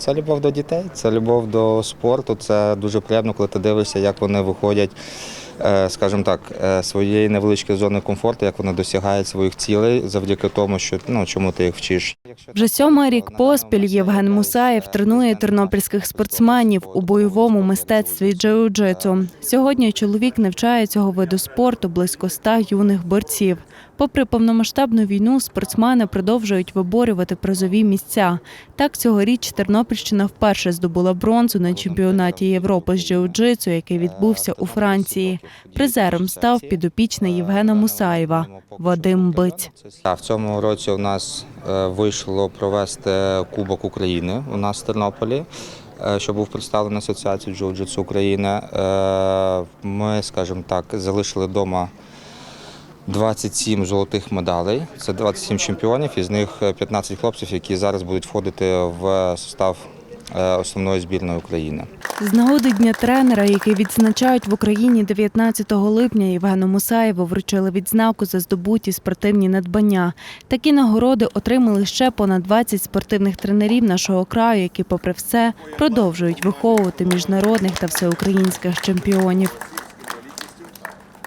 Це любов до дітей, це любов до спорту. Це дуже приємно, коли ти дивишся, як вони виходять, скажімо так, е, своєї невеличкої зони комфорту, як вони досягають своїх цілей завдяки тому, що ну чому ти їх вчиш. Вже сьомий рік поспіль Євген Мусаєв тренує тернопільських спортсменів у бойовому мистецтві джиу-джитсу. Сьогодні чоловік навчає цього виду спорту близько ста юних борців. Попри повномасштабну війну, спортсмени продовжують виборювати призові місця. Так, цьогоріч Тернопільщина вперше здобула бронзу на чемпіонаті Європи з джиу-джитсу, який відбувся у Франції. Призером став підопічний Євгена Мусаєва Вадим Биць. В цьому році у нас е, вийшло провести Кубок України у нас в Тернополі. е, Що був представлений Асоціацією джиу-джитсу України. Е, Ми, скажімо так, залишили вдома 27 золотих медалей. Це 27 чемпіонів, із них 15 хлопців, які зараз будуть входити в состав основної збірної України. З нагоди дня тренера, який відзначають в Україні 19 липня, Євгену Мусаєву вручили відзнаку за здобуті спортивні надбання. Такі нагороди отримали ще понад 20 спортивних тренерів нашого краю, які, попри все, продовжують виховувати міжнародних та всеукраїнських чемпіонів.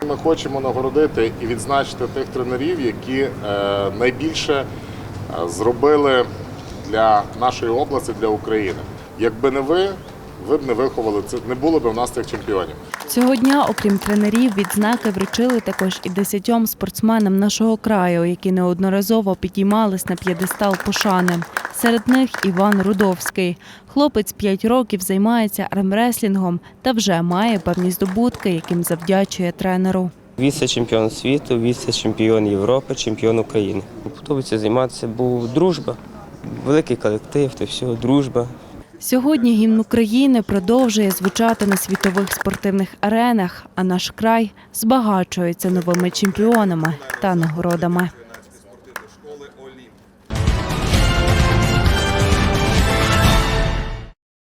Ми хочемо нагородити і відзначити тих тренерів, які е, найбільше е, зробили для нашої області, для України. Якби не ви, ви б не виховали це, не було б у нас цих чемпіонів. Цього дня, окрім тренерів, відзнаки вручили також і десятьом спортсменам нашого краю, які неодноразово підіймались на п'єдестал пошани. Серед них Іван Рудовський. Хлопець 5 років займається армреслінгом та вже має певні здобутки, яким завдячує тренеру. Віце-чемпіон світу, віце-чемпіон Європи, чемпіон України. Подобається займатися, бо дружба, великий колектив, то все, дружба. Сьогодні гімн України продовжує звучати на світових спортивних аренах, а наш край збагачується новими чемпіонами та нагородами.